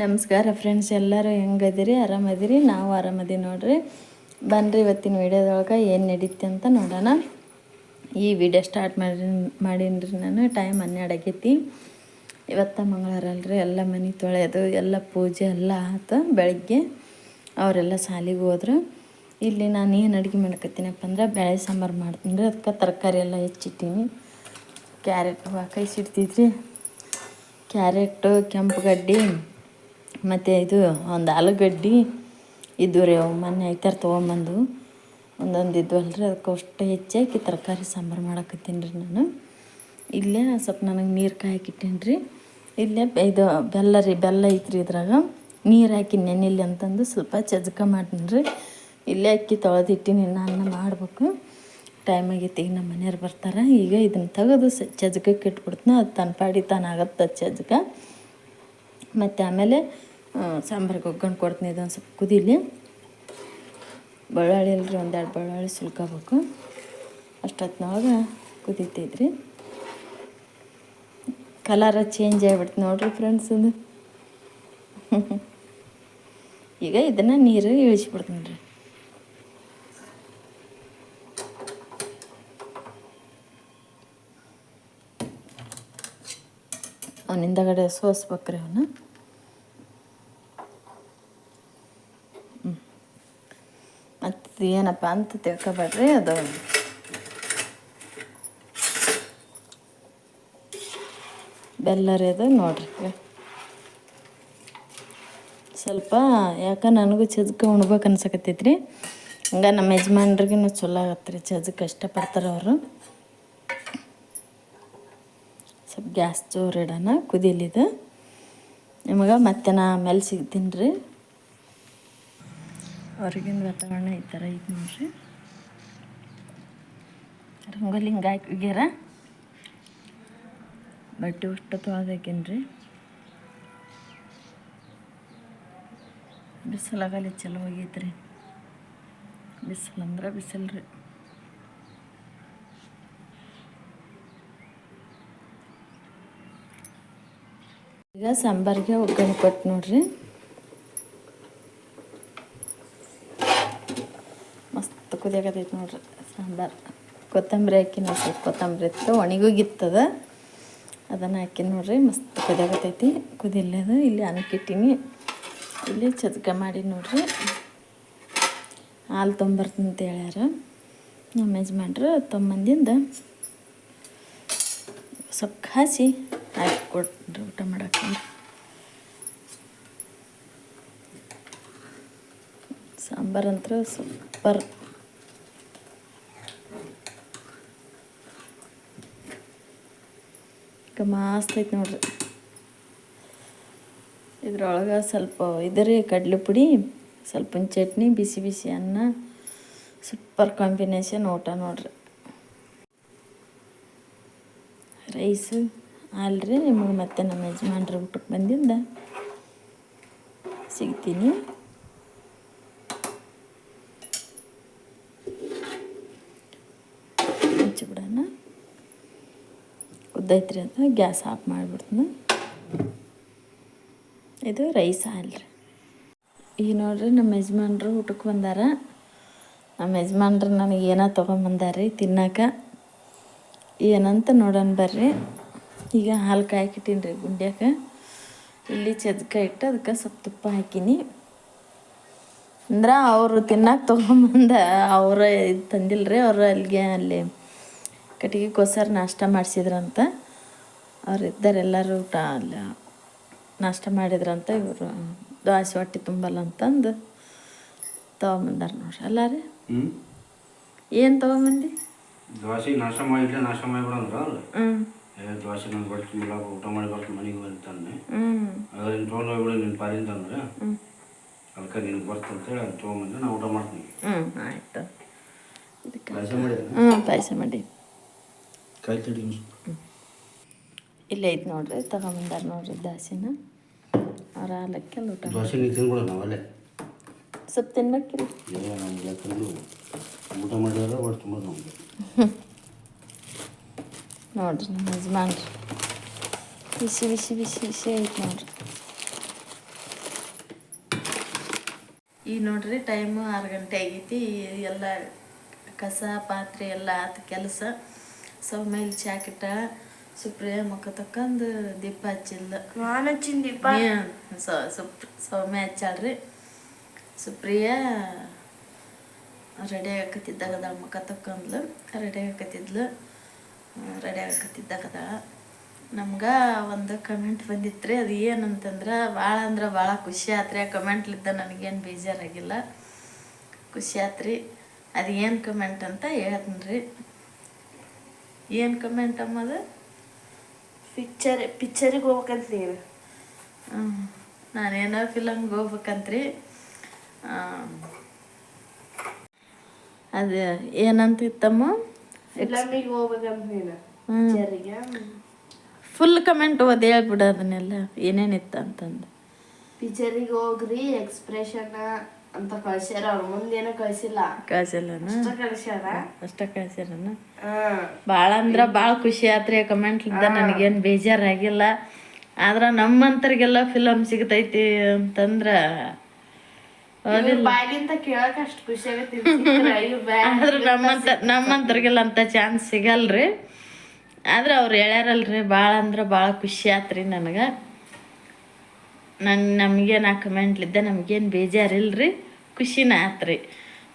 ನಮಸ್ಕಾರ ಫ್ರೆಂಡ್ಸ್ ಎಲ್ಲರೂ ಹೆಂಗದಿರಿ ಆರಾಮದಿರಿ? ನಾವು ಆರಾಮದೀವಿ ನೋಡ್ರಿ. ಬನ್ನಿರಿ ಇವತ್ತಿನ ವಿಡಿಯೋದೊಳಗೆ ಏನು ನಡೀತೆ ಅಂತ ನೋಡೋಣ. ಈ ವಿಡಿಯೋ ಸ್ಟಾರ್ಟ್ ಮಾಡಿ ಮಾಡೀನಿ ನಾನು. ಟೈಮ್ ಹನ್ನೆರಡು ಆಗೈತಿ. ಇವತ್ತು ಮಂಗಳವಾರ ಅಲ್ರಿ. ಎಲ್ಲ ಮನೆ ತೊಳೆಯೋದು ಎಲ್ಲ ಪೂಜೆ ಎಲ್ಲ ಆತು ಬೆಳಗ್ಗೆ. ಅವರೆಲ್ಲ ಶಾಲೆಗೆ ಹೋದ್ರು. ಇಲ್ಲಿ ನಾನು ಏನು ಅಡುಗೆ ಮಾಡ್ಕೊತೀನಪ್ಪ ಅಂದ್ರೆ ಬೇಳೆ ಸಾಂಬಾರು ಮಾಡ್ತೀನಿ. ರೀ ಅದಕ್ಕೆ ತರಕಾರಿ ಎಲ್ಲ ಹೆಚ್ಚಿಟ್ಟೀನಿ. ಕ್ಯಾರೆಟ್ ಕೈಸಿಡ್ತಿದ್ರಿ. ಕ್ಯಾರೆಟು ಕೆಂಪು ಗಡ್ಡಿ ಮತ್ತು ಇದು ಒಂದು ಆಲೂಗಡ್ಡೆ ಇದ್ದು ರೀ ಅವು ಮೊನ್ನೆ ಐತಾರ ತೊಗೊಂಬಂದು. ಒಂದೊಂದು ಇದ್ವಲ್ರಿ ಅದಕ್ಕೆ ಅಷ್ಟು ಹೆಚ್ಚಾಕಿ ತರಕಾರಿ ಸಾಂಬಾರು ಮಾಡಕತ್ತೀನಿ ರೀ ನಾನು. ಇಲ್ಲೇ ಸ್ವಲ್ಪ ನನಗೆ ನೀರು ಕಾಯಕಿಟ್ಟೇನಿ ರೀ. ಇಲ್ಲೇ ಇದು ಬೆಲ್ಲ ರೀ, ಬೆಲ್ಲ ಐತ್ರಿ ಇದ್ರಾಗ. ನೀರು ಹಾಕಿ ನೆನಿಲ್ಲ ಅಂತಂದು ಸ್ವಲ್ಪ ಚಜ್ಕ ಮಾಡ್ತೀನಿ ರೀ. ಇಲ್ಲೇ ಅಕ್ಕಿ ತೊಳೆದಿಟ್ಟಿನಿ ನಾನು ಮಾಡಬೇಕು. ಟೈಮ್ ಆಗೈತಿ ಈಗ ನಮ್ಮ ಮನೆಯವ್ರು ಬರ್ತಾರೆ. ಈಗ ಇದನ್ನು ತೆಗೆದು ಚಜ್ಕಕ್ಕೆ ಇಟ್ಬಿಡ್ತೀನಿ. ಅದು ತನ್ನ ಪಾಡಿ ತಾನಾಗತ್ತೆ ಚಜ್ಕ. ಮತ್ತು ಆಮೇಲೆ ಸಾಂಬಾರಿಗೆ ಒಗ್ಗರಣೆ ಕೊಡ್ತೀನಿ ಇದೊಂದು ಸ್ವಲ್ಪ ಕುದೀಲಿ. ಬೆಳ್ಳುಳ್ಳಿ ಅಲ್ರಿ, ಒಂದೆರಡು ಬೆಳ್ಳುಳ್ಳಿ ಸುಲ್ಕೋಬೇಕು ಅಷ್ಟೊತ್ತಿನೊಳಗೆ ಕುದೀತೈತ್ರಿ ಕಲರ ಚೇಂಜ್ ಆಗಿಬಿಡ್ತು ನೋಡ್ರಿ ಫ್ರೆಂಡ್ಸ್ ಇದು ಈಗ ಇದನ್ನು ನೀರು ಇಳಿಸ್ಬಿಡ್ತೀನಿ ರೀ ಅವ್ನ ಹಿಂದಗಡೆ ಸೋಸ್ಬೇಕ್ರಿ ಅವನ್ನ ಮತ್ತು ಏನಪ್ಪ ಅಂತ ತಿಳ್ಕೊಬೇಡ್ರಿ ಅದು ಬೆಲ್ಲರೇ ಅದು ನೋಡ್ರಿ. ಸ್ವಲ್ಪ ಯಾಕೆ ನನಗೂ ಚಜ್ಕ ಉಣ್ಬೇಕು ಅನ್ಸಕತ್ತೈತ್ರಿ? ಹಂಗೆ ನಮ್ಮ ಯಜಮಾನ್ರಿಗೂ ಚಲೋ ಆಗತ್ತೆ ರೀ ಚಜ್ಕ ಇಷ್ಟಪಡ್ತಾರೆ ಅವರು. ಸ್ವಲ್ಪ ಗ್ಯಾಸ್ ಜೋರಿಡೋಣ ಕುದೀಲಿದು ನಿಮಗೆ ಮತ್ತೆ ನಾ ಆಮೇಲೆ ಸಿಗ್ತೀನಿ ರೀ. ಹೊರಗಿನ ವಾತಾವರಣ ಈ ಥರ ಐತೆ ನೋಡ್ರಿ. ರಂಗೋಲಿ ಹಿಂಗೆ ಹಾಕಿಗ್ಯಾರ ಬಟ್ಟೆ ಅಷ್ಟು ತೊಳೆದಾಕೀನಿ ರೀ ಬಿಸಿಲಾಗಲಿ ಚಲೋ ಆಗೈತೆ ರೀ ಬಿಸಿಲು ಅಂದ್ರೆ ಬಿಸಿಲು ರೀ ಈಗ ಸಾಂಬಾರಿಗೆ ಒಗ್ಗರಣೆ ಕೊಟ್ಟು ನೋಡ್ರಿ. ಮಸ್ತ್ ಕುದಿಯಾಕತೈತಿ ನೋಡ್ರಿ. ಸಾಂಬಾರು. ಕೊತ್ತಂಬರಿ ಹಾಕಿ ನೋಡ್ರಿ. ಕೊತ್ತಂಬರಿ ಇತ್ತು ಒಣಗೋಗಿತ್ತದ. ಅದನ್ನು ಹಾಕಿ ನೋಡ್ರಿ. ಮಸ್ತ್ ಕುದಿಯಾಕತೈತಿ ಕುದಿಲ್ಲದು ಇಲ್ಲಿ ಅನ್ನಕ್ಕಿಟ್ಟಿನಿ ಇಲ್ಲಿ ಚದಕ ಮಾಡಿ ನೋಡ್ರಿ. ಹಾಲು ತೊಂಬರ್ತೀನಿ ಅಂತ ಹೇಳ್ಯಾರ. ನಮ್ಮ ಯಜಮಾನ್ರು ತೊಂಬಂದಿಂದ ಸ್ವಲ್ಪ ಕಾಸಿ ಹಾಕಿ ಕೊಟ್ರು ಊಟ ಮಾಡಕ್ಕೆ ಸಾಂಬಾರಂತೂ ಸೂಪರ್. ಮಸ್ತ್ ಐತೆ ನೋಡ್ರಿ. ಇದ್ರೊಳಗೆ ಸ್ವಲ್ಪ ಇದರಿ ಕಡಲೆ ಪುಡಿ ಸ್ವಲ್ಪ ಚಟ್ನಿ, ಬಿಸಿ ಬಿಸಿ ಅನ್ನ ಸೂಪರ್ ಕಾಂಬಿನೇಷನ್ ಊಟ ನೋಡ್ರಿ. ರೈಸು ಅಲ್ರಿ ನಿಮಗೆ ಮತ್ತೆ ನಮ್ಮ ಯಜಮಾನ್ರ ಊಟಕ್ಕೆ ಬಂದಿಂದ ಸಿಗ್ತೀನಿ. ಕುದ್ದೈತ್ರಿ ಅಂತ ಗ್ಯಾಸ್ ಆಫ್ ಮಾಡಿಬಿಡ್ತೀನಿ. ಇದು ರೈಸ್ ಅಲ್ರಿ. ಈಗ ನೋಡ್ರಿ ನಮ್ಮ ಯಜಮಾನ್ರು ಊಟಕ್ಕೆ ಬಂದಾರ. ನಮ್ಮ ಯಜಮಾನ್ರು ನನಗೆ ಏನೋ ತೊಗೊಂಬಂದಾರ್ರಿ ತಿನ್ನಕ್ಕೆ ಏನಂತ ನೋಡೋಣ ಬರ್ರಿ. ಈಗ ಹಾಲು ಕಾಯ್ಕಿಟ್ಟೀನಿ ರೀ ಗುಂಡ್ಯಾಕ. ಇಲ್ಲಿ ಚದ್ಕ ಇಟ್ಟು ಅದಕ್ಕೆ ಸ್ವಲ್ಪ ತುಪ್ಪ ಹಾಕೀನಿ. ಅಂದ್ರೆ ಅವರು ತಿನ್ನಕ್ಕೆ ತೊಗೊಂಬಂದ ಅವರೇ ಇದು ರೀ ಅವರು ಅಲ್ಲಿಗೆ ಅಲ್ಲಿ ಕಟ್ಟಿಗೆ ಕೋಸರ್ ನಾಷ್ಟ ಮಾಡಿಸಿದ್ರಂತ. ಅವ್ರು ಇದ್ದಾರೆ ಎಲ್ಲರೂ ಊಟ ಅಲ್ಲ ನಾಷ್ಟ ಮಾಡಿದ್ರಂತ ಇವರು ದ್ವಾಸೆ ಹೊಟ್ಟೆ ತುಂಬಲ್ಲ ಅಂತಂದು ತೊಗೊಂಬಂದಾರ ನೋಡ್ರಿ ಅಲ್ಲ ರೀ ಹ್ಞೂ ಏನು ತೊಗೊಂಬಂದು? ದೋಸೆ ನಾಷ್ಟ ಮಾಡಿದ್ರೆ ನಾಷ್ಟ ಮಾಡಿಬಿಡಂದ್ರ ದೋಸೆ ನಂಗೆ ಹೊಟ್ಟೆ ತುಂಬಿಲ್ಲ ಊಟ ಮಾಡಿ ಬರ್ತೀನಿ ಮನೆಗೆ ಹ್ಞೂ ಆಗ ನೀನು ತೊಗೊಂಡು ಹೋಗ್ಬಿಡು ನಿನ್ನ ಪಾರಿ ಅಂತಂದ್ರೆ. ಹ್ಞೂ ಅದಕ್ಕೆ ನಿನಗೆ ಬರ್ತಂತೇಳಿ ಅದು ತೊಗೊಂಬಂದ್ರೆ ನಾನು ಊಟ ಮಾಡ್ತೀನಿ. ಹ್ಞೂ ಆಯಿತು. ಹ್ಞೂ ಪಾಯಸ ಮಾಡಿ. ಕಾಯಿ ತಡಿ ಇಲ್ಲೇ ಐತೆ ನೋಡ್ರಿ ತಗೊಂಬಂದಾರ ನೋಡ್ರಿ ದಾಸಿನ. ಅವ್ರ ಹಾಲಕ್ಕೆ ಲೋಟ ದೋಸೆ ತಿನ್ಬಿಡ ಅಲ್ಲೇ ಸ್ವಲ್ಪ ತಿನ್ಬೇಕ್ರಿ. ಊಟ ಮಾಡಿದ್ರೆ ಹೊಟ್ಟೆ ತುಂಬ ನಮಗೆ. ನೋಡ್ರಿ ನಮ್ಮ ಯಜಮಾನ್ರಿ. ಬಿಸಿ ಬಿಸಿ ಬಿಸಿ ಬಿಸಿ ಐತೆ ನೋಡ್ರಿ. ಈ ನೋಡ್ರಿ ಟೈಮು ಆರು ಗಂಟೆ ಆಗೈತಿ. ಎಲ್ಲ ಕಸ ಪಾತ್ರೆ ಎಲ್ಲ ಆತು ಕೆಲಸ. ಸೌಮೇಲೆ ಚಾಕಿಟ್ಟ ಸುಪ್ರಿಯ ಮುಖ ತಕ್ಕಂದು ದೀಪ ಹಚ್ಚಿಲ್ಲ ನಾನು ಹಚ್ಚಿನ ದೀಪ? ಸುಪ್ ಸೌಮ್ಯ ಹಚ್ಚಾಳ್ರಿ. ಸುಪ್ರಿಯ ರೆಡಿ ಆಗಕತ್ತಿದ್ದಾಗ ಮುಖ ತಕ್ಕಂದ್ಲು ರೆಡಿ ಆಗಕತ್ತಿದ್ಲು ರೆಡಿ ಆಗಕತ್ತಿದ್ದಾಗದ ನಮ್ಗೆ ಒಂದು ಕಮೆಂಟ್ ಬಂದಿತ್ತು ರೀ ಅದು ಏನಂತಂದ್ರೆ ಭಾಳ ಅಂದ್ರೆ ಭಾಳ ಖುಷಿ ಆತ್ರಿ ಆ ಕಮೆಂಟ್ಲಿದ್ದ ನನಗೇನು ಬೇಜಾರಾಗಿಲ್ಲ. ಖುಷಿ ಆತ್ರಿ ಅದು ಏನು ಕಮೆಂಟ್ ಅಂತ ಹೇಳ್ತೀನಿ ರೀ ಏನು ಕಮೆಂಟ್ ಅಮ್ಮದ ಪಿಕ್ಚರ್ ಪಿಕ್ಚರಿಗೆ ಹೋಗ್ಬೇಕಂತ ನೀನು. ಹ್ಮ್. ನಾನೇನೋ ಫಿಲಮ್ಗೆ ಹೋಗ್ಬೇಕಂತ್ರಿ. ಅದು ಏನಂತಿತ್ತಮ್ಮ? ಫಿಲಮಿಗೆ ಹೋಗ್ಬೇಕಂತ ನೀನು. ಪಿಕ್ಚರಿಗೆ ಫುಲ್ ಕಮೆಂಟ್ ಓದಿ ಹೇಳ್ಬಿಡು ಅದನ್ನೆಲ್ಲ. ಏನೇನಿತ್ತು ಅಂತಂದು ಪಿಕ್ಚರಿಗೆ ಹೋಗ್ರಿ ಎಕ್ಸ್ಪ್ರೆಷನ್ ಅಂತ ಕಳ್ಸ್ಯಾರ ಅವ್ರ ಮುಂದೇನು ಕಳ್ಸಿಲ್ಲ. ಕಳ್ಸಿಲ್ಲನ? ಅಷ್ಟ ಕಳ್ಸ್ಯಾರ. ಅಷ್ಟ ಕಳ್ಸ್ಯಾರನ? ಭಾಳ ಅಂದ್ರೆ ಭಾಳ ಖುಷಿ ಆತ್ರಿ ಕಮೆಂಟ್ಲಿದ್ದ ನನಗೇನು ಬೇಜಾರಾಗಿಲ್ಲ. ಆದ್ರ ನಮ್ಮಂತರಿಗೆಲ್ಲ ಫಿಲಮ್ ಸಿಗತೈತಿ ಅಂತಂದ್ರ ನಮ್ಮಂತರ್ಗೆಲ್ಲ ಬಾಯ್ಲಿಂದ ಕೇಳಕ್ ಅಷ್ಟು ಖುಷಿ ಆಗತ್ತೆ ನಮ್ಮಂತ ನಮ್ಮಂತರಿಗೆಲ್ಲ ಅಂತ ಚಾನ್ಸ್ ಸಿಗಲ್ರಿ. ಆದ್ರೆ ಅವ್ರು ಹೇಳ್ಯಾರಲ್ರಿ ಭಾಳ ಅಂದ್ರೆ ಭಾಳ ಖುಷಿ ಆತ್ರಿ ನನಗೆ. ನನ್ನ ನಮಗೇನು ಆ ಕಮೆಂಟ್ಲಿದ್ದ ನಮಗೇನು ಬೇಜಾರಿಲ್ಲರಿ ಖುಷಿನ ಆತ್ರಿ.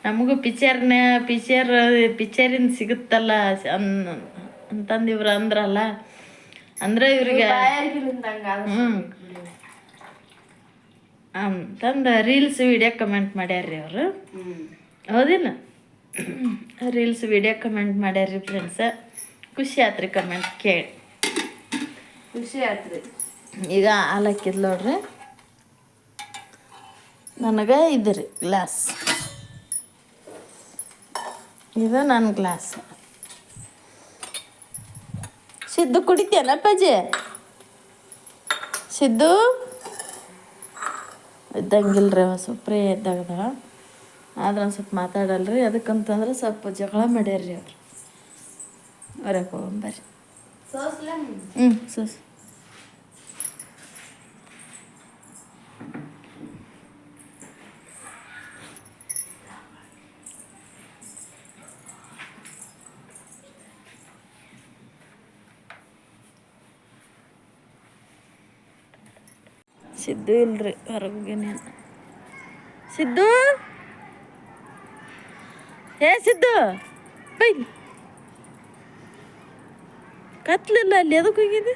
ನಮಗೂ ಪಿಚ್ಚರ್ನ ಪಿಚ್ಚರ್ ಪಿಕ್ಚರಿಂದ ಸಿಗುತ್ತಲ್ಲ ಅನ್ ಅಂತಂದು ಇವ್ರು ಅಂದ್ರಲ್ಲ. ಅಂದ್ರೆ ಇವ್ರಿಗೆ ಹ್ಞೂ ಅಂತಂದು ರೀಲ್ಸ್ ವಿಡಿಯೋ ಕಮೆಂಟ್ ಮಾಡ್ಯಾರ್ರಿ ಅವರು. ಹೌದಿನ? ಹೌದಿಲ್ಲ ರೀಲ್ಸ್ ವಿಡಿಯೋ ಕಮೆಂಟ್ ಮಾಡ್ಯಾರ್ರಿ ಫ್ರೆಂಡ್ಸ ಖುಷಿ ಆತ್ರಿ ಕಮೆಂಟ್ ಕೇಳಿ ಖುಷಿ ಆತ್ರಿ. ಈಗ ಹಾಲು ಹಾಕಿದ್ ನೋಡ್ರಿ. ನನಗೆ ಇದು ರೀ ಗ್ಲಾಸ್. ಇದು ನನ್ನ ಗ್ಲಾಸ್. ಸಿದ್ದು ಕುಡಿತೇನಪ್ಪಾಜಿ ಸಿದ್ದು? ಇದ್ದಂಗಿಲ್ರಿ ಅವ ಸ್ವಲ್ಪ ಪ್ರೇ ಇದ್ದಾಗದ ಆದ್ರೆ ಒಂದು ಸ್ವಲ್ಪ ಮಾತಾಡಲ್ರಿ ಅದಕ್ಕಂತಂದ್ರೆ ಸ್ವಲ್ಪ ಜಗಳ ಮಾಡ್ಯಾರ್ರಿ ಅವ್ರು. ಹೊರಗೆ ಹೋಗಂಬರ್ರಿ ಹ್ಞೂ ಸಸ್. ಸಿದ್ದು ಇಲ್ರಿ ಹೊರಗೆ ಸಿದ್ದು? ಏ ಸಿದ್ದು ಬೈ. ಕತ್ಲಿಲ್ಲ ಅಲ್ಲಿ ಎದಕ್ಕೆ ಹೋಗಿದೆ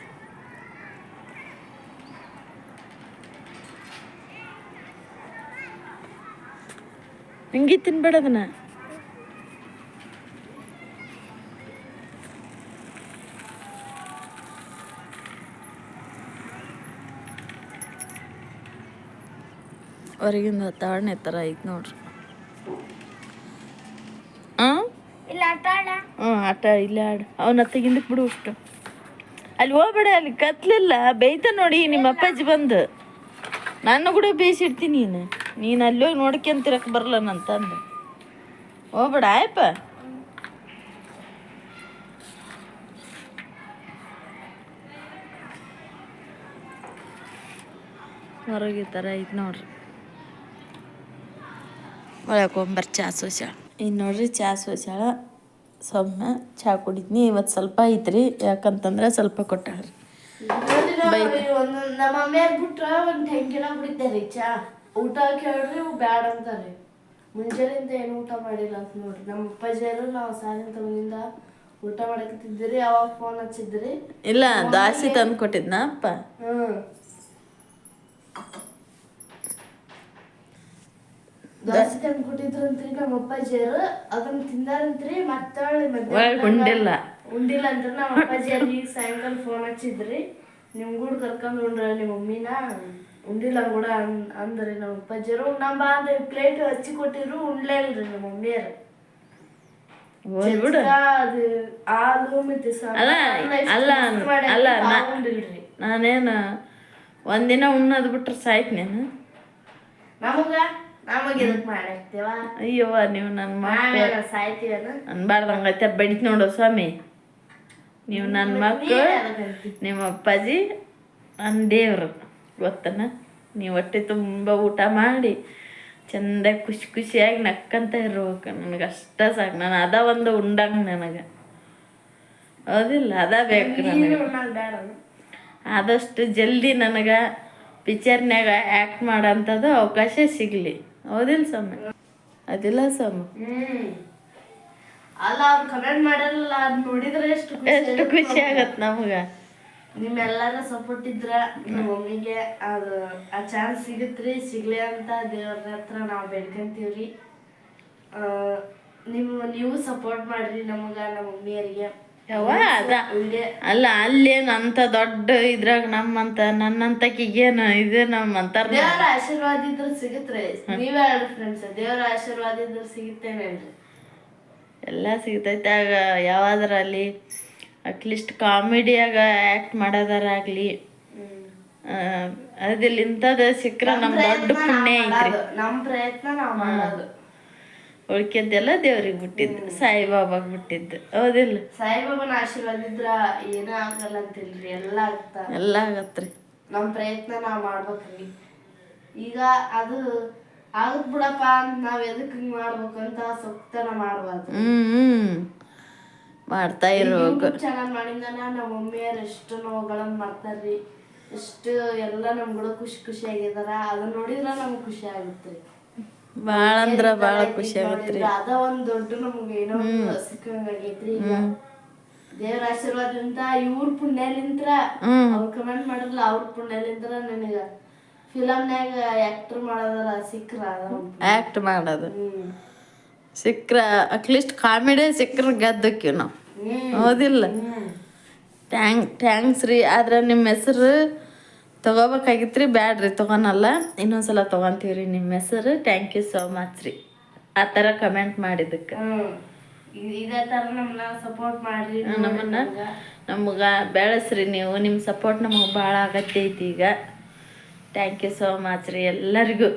ಹಿಂಗೆ ತಿನ್ಬೇಡ ಅದನ್ನ ಹೊರಗಿಂದ ವಾತಾವರಣ ಈ ಥರ ಐತೆ ನೋಡ್ರಿ ಹಾಂ ಇಲ್ಲ ಆಟ ಆಡ ಹ್ಞೂ ಆಟ ಇಲ್ಲೇ ಆಡು ಅವನ ತೆಗಿಲಿಕ್ಕೆ ಬಿಡು ಅಷ್ಟು ಅಲ್ಲಿ ಹೋಗ್ಬೇಡ ಅಲ್ಲಿ ಕತ್ಲಿಲ್ಲ ಬೇಯ್ತ ನೋಡಿ ನಿಮ್ಮ ಅಪ್ಪಾಜಿ ಬಂದು ನಾನು ಕೂಡ ಬೇಯಿಸಿಡ್ತೀನಿ ನೀನು ನೀನು ಅಲ್ಲಿ ಹೋಗಿ ನೋಡ್ಕೊಂತಿರಕ್ಕೆ ಬರಲ್ಲ ನಂತಂದು ಹೋಗ್ಬೇಡ ಆಯಪ್ಪ ಹೊರಗೆ ಈ ಥರ ಐತೆ ನೋಡ್ರಿ ಒಳಗೆ ಹೋಗ್ಬರ್ ಚಾ ಸೋಸ್ಯಾಳ. ಇನ್ನು ನೋಡ್ರಿ ಚಾ ಸೋಸ್ಯಾಳ. ಸೊಮ್ಮೆ ಚಾ ಕುಡಿದ್ನಿ. ಇವತ್ತು ಸ್ವಲ್ಪ ಐತ್ರಿ. ಯಾಕಂತಂದ್ರೆ ಸ್ವಲ್ಪ ಕೊಟ್ಟಾಳ್ರಿ. ರೀ ನಮ್ಮ ಮಮ್ಮಿಯಾರ್ ಬಿಟ್ರ ಒಂದ್ ಟೆಂಕಿನ ಬಿಡಿತಾರೆ ಚಾ. ಊಟ ಕೇಳ್ರಿ ಬ್ಯಾಡ ಅಂತಾರೆ. ಮುಂಜಾನೆಯಿಂದ ಏನು ಊಟ ಮಾಡಿಲ್ಲ ಅಂತ ನೋಡ್ರಿ. ನಮ್ಮ ಅಪ್ಪಾಜಿಯರು ನಾವು ಸಾಲಿನ ತಗೊಂಡಿಂದ ಊಟ ಮಾಡಕತ್ತಿದ್ರಿ ಅವಾಗ ಫೋನ್ ಹಚ್ಚಿದ್ರಿ. ಇಲ್ಲ ದಾಸಿ ತಂದು ಕೊಟ್ಟಿದ್ನಾ ಅಪ್ಪ. ಹ್ಮ್. ದೋಸೆ ತಂದು ಕೊಟ್ಟಿದ್ರಂತ್ರಿ ನಮ್ಮ ಅಪ್ಪಾಜಿಯರು ಅದನ್ನ ತಿಂದಾರಂತ್ರಿ ಮತ್ತಾಳೆ ಒಳಗೆ ಉಂಡಿಲ್ಲ. ಉಂಡಿಲ್ಲ ಅಂತ ನಮ್ಮ ಅಪ್ಪಾಜಿಯರು ಈಗ ಸಾಯಂಕಾಲ ಫೋನ್ ಹಚ್ಚಿದ್ರಿ. ನಿಮ್ ಕೂಡ ಕರ್ಕೊಂಡ್ ಉಂಡ್ರ ನಿಮ್ಮ ಮಮ್ಮಿನ? ಉಂಡಿಲ್ಲ ಕೂಡ ಅಂದ್ರಿ ನಮ್ಮ ಅಪ್ಪಾಜಿಯರು ನಮ್ಮ ಅಂದ್ರೆ ಪ್ಲೇಟ್ ಹಚ್ಚಿ ಕೊಟ್ಟಿದ್ರು ಉಂಡ್ಲೇ ಇಲ್ರಿ ನಮ್ಮ ಮಮ್ಮಿಯರು ಅದು ಹಾಲು ಮತ್ತೆ ಅಲ್ಲ ಅಲ್ಲ ಅಲ್ಲ ನಾನೇನು ಒಂದಿನ ಉಣ್ಣೋದು ಬಿಟ್ರೆ ಸಾಯ್ತು ನೀನು? ನಮಗ? ಅಯ್ಯವ್ವ ನೀವು ನನ್ನ ಮಕ್ಕಳು ಅನ್ಬಾರ್ದಂಗೈತೆ ಬಡಿತ್ ನೋಡು ಸ್ವಾಮಿ. ನೀವು ನನ್ನ ಮಕ್ಕಳು ನಿಮ್ಮ ಅಪ್ಪಾಜಿ ನನ್ನ ದೇವ್ರು. ಗೊತ್ತನ? ನೀವು ಹೊಟ್ಟೆ ತುಂಬ ಊಟ ಮಾಡಿ ಚಂದ ಖುಷಿ ಖುಷಿಯಾಗಿ ನಕ್ಕಂತ ಇರ್ಬೇಕು ನನಗೆ ಅಷ್ಟ ಸಾಕು. ನಾನು ಅದ ಒಂದು ಉಂಡಂಗೆ ನನಗೆ. ಹೌದಿಲ್ಲ ಅದ ಬೇಕು ನನಗೆ. ಆದಷ್ಟು ಜಲ್ದಿ ನನಗೆ ಪಿಕ್ಚರ್ನ್ಯಾಗ ಆ್ಯಕ್ಟ್ ಮಾಡೋಂಥದ್ದು ಅವಕಾಶ ಸಿಗಲಿ. ಹೌದಿಲ್ಲ ಸಮ ಅದಿಲ್ಲ ಸಮ ಅಲ್ಲ ಅವ್ರು ಕಮೆಂಟ್ ಮಾಡಲ್ಲ ಅದ್ ನೋಡಿದ್ರೆ ಎಷ್ಟು ಖುಷಿ ಎಷ್ಟು ಖುಷಿ ಆಗತ್ ನಮ್ಗೆ. ನಿಮ್ಮೆಲ್ಲರ ಸಪೋರ್ಟ್ ಇದ್ರ ನಮ್ಮ ಮಮ್ಮಿಗೆ ಅದು ಆ ಚಾನ್ಸ್ ಸಿಗತ್ರಿ ಸಿಗ್ಲಿ ಅಂತ ದೇವ್ರ ಹತ್ರ ನಾವು ಬೇಡ್ಕೊಂತೀವ್ರಿ. ನಿಮ್ಮ ನೀವು ಸಪೋರ್ಟ್ ಮಾಡ್ರಿ ನಮಗ ನಮ್ಮ ಮಮ್ಮಿಯರಿಗೆ ಯಾವ ಅದ ಅಲ್ಲ ಅಲ್ಲೇನು ಅಂತ ದೊಡ್ಡ ಇದ್ರಾಗ ನಮ್ಮಂತ ನನ್ನಂತಕಿಗೇನು ಇದೇ ನಮ್ಮ ಅಂತಾರ ದೇವರ ಆಶೀರ್ವಾದ ಇದ್ರೆ ಸಿಗುತ್ತೆ ನೀವೇ ಹೇಳಿ ಫ್ರೆಂಡ್ಸ್ ದೇವರ ಆಶೀರ್ವಾದ ಇದ್ರೆ ಸಿಗುತ್ತೇನೇನ್ರಿ ಎಲ್ಲ ಸಿಗ್ತೈತೆ. ಆಗ ಯಾವಾದ್ರಲ್ಲಿ ಅಟ್ಲೀಸ್ಟ್ ಕಾಮಿಡಿಯಾಗ ಆ್ಯಕ್ಟ್ ಮಾಡೋದಾರಾಗ್ಲಿ ಅದಿಲ್ಲ ಇಂಥದ್ದು ಸಿಕ್ಕರೆ ನಮ್ಮ ದೊಡ್ಡ ಪುಣ್ಯ ಐತ್ರಿ. ನಮ್ಮ ಪ್ರಯತ್ನ ನಾವು ಮಾಡೋದು. ಉಳ್ಕೆದ್ದೆಲ್ಲ ದೇವ್ರಿಗೆ ಬಿಟ್ಟಿದ್ದು ಸಾಯಿಬಾಬಾಗ ಬಿಟ್ಟಿದ್ದು ಹೌದಿಲ್ಲ? ಸಾಯಿಬಾಬನ ಆಶೀರ್ವಾದ ಇದ್ರ ಏನೂ ಆಗಲ್ಲ ಅಂತಿಲ್ರಿ ಎಲ್ಲ ಆಗ್ತಾ ಎಲ್ಲ ಆಗತ್ರಿ. ನಮ್ಮ ಪ್ರಯತ್ನ ನಾವು ಮಾಡ್ಬೇಕ್ರಿ ಈಗ ಅದು ಆಗತ್ ಬಿಡಪ್ಪ ಅಂತ ನಾವ್ ಎದಕ್ ಹಿಂಗ್ ಮಾಡ್ಬೇಕಂತ ಸೊಕ್ತನ ಮಾಡ್ಬಾರ್ದು. ಹ್ಮ್ ಹ್ಮ್. ಮಾಡ್ತಾ ಇರ್ಬೇಕು. ಚೆನ್ನಾಗಿ ಮಾಡಿಂದನ ನಮ್ಮ ಮಮ್ಮಿಯರ್ ಎಷ್ಟು ನೋವುಗಳನ್ನ ಮಾಡ್ತಾರ್ರಿ ಎಷ್ಟು ಎಲ್ಲ ನಮ್ಗಳು ಖುಷಿ ಖುಷಿ ಆಗಿದಾರ ಅದನ್ನ ನೋಡಿದ್ರ ನಮ್ಗೆ ಖುಷಿ ಆಗುತ್ತೆ. ಭಾಳ ಅಂದ್ರ ಭಾಳ ಖುಷಿ ಆಗತ್ರಿ. ಅದ ಒಂದ್ ದೊಡ್ಡ ನಮ್ಗೆ ಏನೋ ಒಂದು ಸಿಕ್ಕಂಗ್ ಆಗೈತ್ರಿ ಈಗ. ದೇವ್ರ ಆಶೀರ್ವಾದದಿಂದ ಇವ್ರ ಪುಣ್ಯಲಿಂತ್ರ ಅವ್ರ ಕಮೆಂಟ್ ಮಾಡಲ್ಲ ಅವ್ರ ಪುಣ್ಯಲಿಂತ್ರ ನನಗ ಫಿಲಮ್ನ್ಯಾಗ ಆಕ್ಟರ್ ಮಾಡೋದಲ್ಲ ಸಿಕ್ಕ್ರ ಆಕ್ಟ್ ಮಾಡೋದು. ಸಿಕ್ಕ್ರ ಅಟ್ಲೀಸ್ಟ್ ಕಾಮಿಡಿ ಸಿಕ್ಕ್ರ ಗೆದ್ದಕ್ಕಿವಿ ನಾವು. ಹೌದಿಲ್ಲ. ಟ್ಯಾಂಕ್ ಥ್ಯಾಂಕ್ಸ್ ರೀ. ಆದ್ರೆ ನಿಮ್ಮ ಹೆಸರು ತಗೋಬೇಕಾಗಿತ್ತು ರೀ ಬ್ಯಾಡ್ರಿ ತೊಗೊನಲ್ಲ. ಇನ್ನೊಂದ್ಸಲ ತಗೊಂತೀವಿ ರೀ ನಿಮ್ಮ ಹೆಸರು. ಥ್ಯಾಂಕ್ ಯು ಸೋ ಮಚ್ ರೀ. ಆ ಥರ ಕಮೆಂಟ್ ಮಾಡಿದ್ದಕ್ಕೆ. ಇದೇ ಥರ ನಮ್ಮನ್ನ ಸಪೋರ್ಟ್ ಮಾಡಿರಿ ನಮ್ಮನ್ನ ನಮ್ಗೆ. ಬೆಳೆಸ್ರಿ ನೀವು. ನಿಮ್ಮ ಸಪೋರ್ಟ್ ನಮಗೆ ಭಾಳ ಅಗತ್ಯ ಐತಿ ಈಗ. ಥ್ಯಾಂಕ್ ಯು ಸೋ ಮಚ್ ರೀ ಎಲ್ಲರಿಗೂ.